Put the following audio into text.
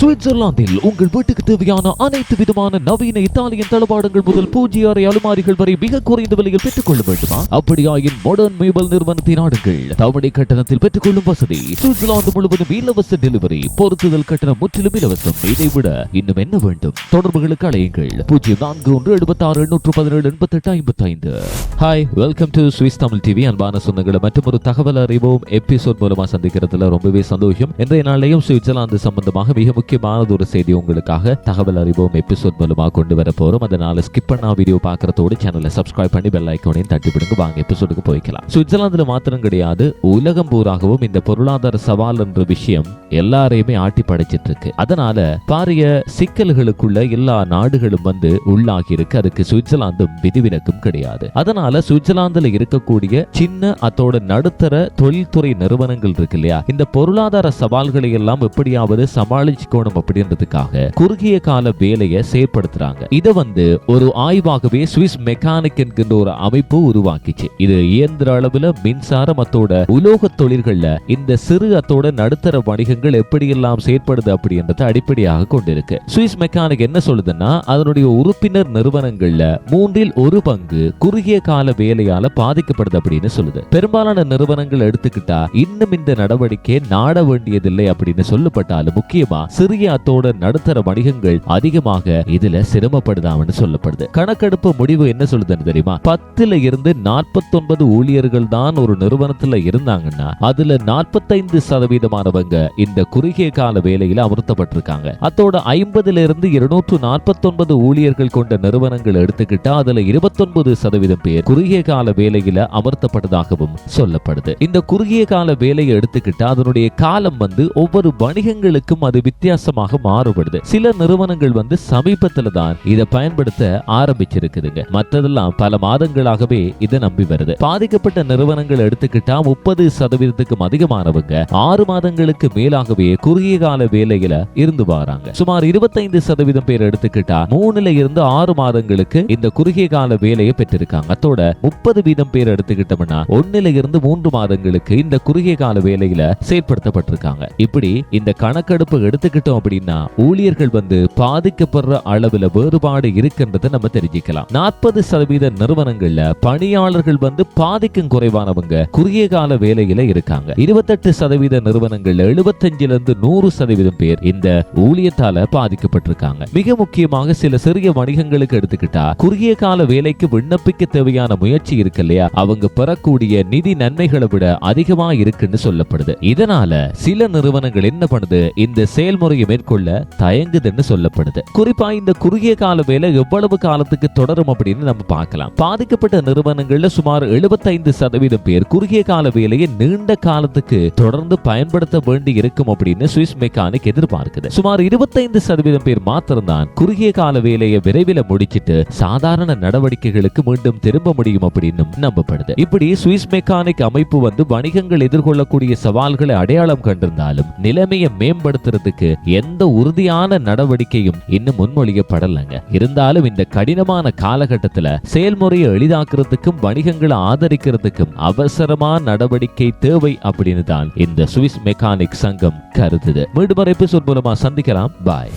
சுவிட்சர்லாந்தில் உங்கள் வீட்டுக்கு தேவையான அனைத்து விதமான நவீன இத்தாலியன் தளபாடங்கள் முதல் பூஜ்ய அறை அலுமாரிகள் வரை மிக குறைந்த விலையில் பெற்றுக் கொள்ள வேண்டுமா? அப்படியாயின் மாடர்ன் மேபல் நிறுவனத்தை நாடுங்கள் தவணை கட்டணத்தில் பெற்றுக்கொள்ளும் வசதி. சுவிட்சர்லாந்து முழுவதும் இலவச டெலிவரி பொருத்துதல் கட்டணம் முற்றிலும் இலவசம். இதை விட இன்னும் என்ன வேண்டும்? தொடர்புகளுக்கு அழையுங்கள். பூஜ்ஜியம் நான்கு ஒன்று எழுபத்தி ஆறு எண்ணூற்று பதினேழு எண்பத்தி எட்டு ஐம்பத்தி ஐந்து hi welcome to Swiss Tamil TV அன்பான சொந்தங்களை மற்றும் ஒரு தகவல் அறிவோம். எபிசோட் மூலமா சந்திக்கிறதுல ரொம்பவே சந்தோஷம். இன்றைய நாளையும் சுவிட்சர்லாந்து சம்பந்தமாக மிக முக்கியமானது ஒரு செய்தி உங்களுக்காக தகவல் அறிவோம் எபிசோட் மூலமா கொண்டு வர போறோம். அதனால ஸ்கிப் பண்ணா வீடியோ பார்க்கறதோடு சேனலை சப்ஸ்கிரைப் பண்ணி பெல் ஐக்கோனையும் தட்டி விடுங்க. வாங்க எபிசோடுக்கு போய்க்கலாம். சுவிட்சர்லாந்துல மாத்திரம் கிடையாது உலகம் பூராகவும் இந்த பொருளாதார சவால் என்ற விஷயம் எல்லாரையுமே ஆட்டி படைச்சிட்டு இருக்கு அதனால பாரிய சிக்கல்களுக்குள்ள எல்லா நாடுகளும் வந்து உள்ளாகி இருக்கு அதுக்கு சுவிட்சர்லாந்தும் விதிவிலக்கும் கிடையாது. அதனால சுவிட்சர்லாந்துல இருக்கக்கூடிய சின்ன அத்தோட நடுத்தர தொழில்துறை நிறுவனங்கள் இருக்கு இல்லையா? இந்த பொருளாதார சவால்களை எல்லாம் எப்படியாவது சமாளிச்சு சமாளிச்சுக்கணும் அப்படின்றதுக்காக குறுகிய கால வேலையை செயற்படுத்துறாங்க. இதை வந்து ஒரு ஆய்வாகவே சுவிஸ் மெக்கானிக் என்கின்ற ஒரு அமைப்பு உருவாக்கிச்சு. இது இயந்திர அளவுல மின்சாரம் அத்தோட உலோக தொழில்கள்ல இந்த சிறு அத்தோட நடுத்தர வணிகங்கள் எப்படியெல்லாம் செயற்படுது அப்படின்றத அடிப்படையாக கொண்டிருக்கு. சுவிஸ் மெக்கானிக் என்ன சொல்லுதுன்னா அதனுடைய உறுப்பினர் நிறுவனங்கள்ல மூன்றில் ஒரு பங்கு குறுகிய கால வேலையால பாதிக்கப்படுது அப்படின்னு சொல்லுது. பெரும்பாலான நிறுவனங்கள் எடுத்துக்கிட்டா இன்னும் இந்த நடவடிக்கை நாட வேண்டியதில்லை அப்படின்னு சொல்லப்பட்டாலும் முக்கியமா சிறிய அத்தோட நடுத்தர வணிகங்கள் அதிகமாக இதுல சிரமப்படுதாம்னு சொல்லப்படுது. கணக்கெடுப்பு முடிவு என்ன சொல்லுதுன்னு தெரியுமா? பத்துல இருந்து நாற்பத்தொன்பது ஊழியர்கள் தான் ஒரு நிறுவனத்துல இருந்தாங்கன்னா அதுல நாற்பத்தைந்து சதவீதமானவங்க இந்த குறுகிய கால வேலையில அமர்த்தப்பட்டிருக்காங்க. அத்தோட ஐம்பதுல இருந்து இருநூற்று நாற்பத்தொன்பது ஊழியர்கள் கொண்ட நிறுவனங்கள் எடுத்துக்கிட்டா அதுல இருபத்தொன்பது சதவீதம் பேர் குறுகிய கால வேலையில அமர்த்தப்பட்டதாகவும் சொல்லப்படுது. இந்த குறுகிய கால வேலையை எடுத்துக்கிட்டா அதனுடைய காலம் வந்து ஒவ்வொரு வணிகங்களுக்கும் அது வித்தியாசமாக மாறுபடுது. சில நிறுவனங்கள் வந்து சமீபத்துல தான் இதை பயன்படுத்த ஆரம்பிச்சிருக்குதுங்க. மற்றதெல்லாம் பல மாதங்களாகவே இதை நம்பி வருது. பாதிக்கப்பட்ட நிறுவனங்கள் எடுத்துக்கிட்டா முப்பது சதவீதத்துக்கும் அதிகமானவங்க ஆறு மாதங்களுக்கு மேலாகவே குறுகிய கால வேலையில இருந்து வராங்க. சுமார் இருபத்தைந்து சதவீதம் பேர் எடுத்துக்கிட்டா மூணுல இருந்து ஆறு மாதங்களுக்கு இந்த குறுகிய கால வேலையை பெற்றிருக்காங்க. அத்தோட முப்பது வீதம் பேர் எடுத்துக்கிட்டோம்னா ஒண்ணுல இருந்து மூன்று மாதங்களுக்கு இந்த குறுகிய கால வேலையில செயற்படுத்தப்பட்டிருக்காங்க இப்படி இந்த கணக்கெடுப்பு எடுத்துக்கிட்டு எடுத்துக்கிட்டோம் அப்படின்னா ஊழியர்கள் வந்து பாதிக்கப்படுற அளவுல வேறுபாடு இருக்குன்றதை நம்ம தெரிஞ்சுக்கலாம். நாற்பது சதவீத நிறுவனங்கள்ல பணியாளர்கள் வந்து பாதிக்கும் குறைவானவங்க குறுகிய கால வேலையில இருக்காங்க. இருபத்தெட்டு சதவீத நிறுவனங்கள்ல எழுபத்தஞ்சுல இருந்து நூறு சதவீதம் பேர் இந்த ஊழியத்தால பாதிக்கப்பட்டிருக்காங்க. மிக முக்கியமாக சில சிறிய வணிகங்களுக்கு எடுத்துக்கிட்டா குறுகிய கால வேலைக்கு விண்ணப்பிக்க தேவையான முயற்சி இருக்கு இல்லையா? அவங்க பெறக்கூடிய நிதி நன்மைகளை விட அதிகமா இருக்குன்னு சொல்லப்படுது. இதனால சில நிறுவனங்கள் என்ன பண்ணுது? இந்த செயல்முறை செயல்முறையை மேற்கொள்ள தயங்குதுன்னு சொல்லப்படுது. குறிப்பா இந்த குறுகிய கால வேலை எவ்வளவு காலத்துக்கு தொடரும் அப்படின்னு நம்ம பார்க்கலாம். பாதிக்கப்பட்ட நிறுவனங்கள்ல சுமார் 75% சதவீதம் பேர் குறுகிய கால வேலையை நீண்ட காலத்துக்கு தொடர்ந்து பயன்படுத்த வேண்டி இருக்கும் அப்படின்னு சுவிஸ் மெக்கானிக் எதிர்பார்க்குது. சுமார் 25% சதவீதம் பேர் மாத்திரம்தான் குறுகிய கால வேலையை விரைவில் முடிச்சிட்டு சாதாரண நடவடிக்கைகளுக்கு மீண்டும் திரும்ப முடியும் அப்படின்னு நம்பப்படுது. இப்படி சுவிஸ் மெக்கானிக் அமைப்பு வந்து வணிகங்கள் எதிர்கொள்ளக்கூடிய சவால்களை அடையாளம் கண்டிருந்தாலும் நிலைமையை மேம்படுத்துறதுக்கு எந்த உறுதியான நடவடிக்கையும் இன்னும் முன்மொழியப்படலைங்க. இருந்தாலும் இந்த கடினமான காலகட்டத்துல செயல்முறையை எளிதாக்குறதுக்கும் வணிகங்களை ஆதரிக்கிறதுக்கும் அவசரமான நடவடிக்கை தேவை அப்படின்னு தான் இந்த சுவிஸ் மெக்கானிக் சங்கம் கருதுது. மீண்டும் எபிசோட் மூலமா சந்திக்கலாம். பாய்.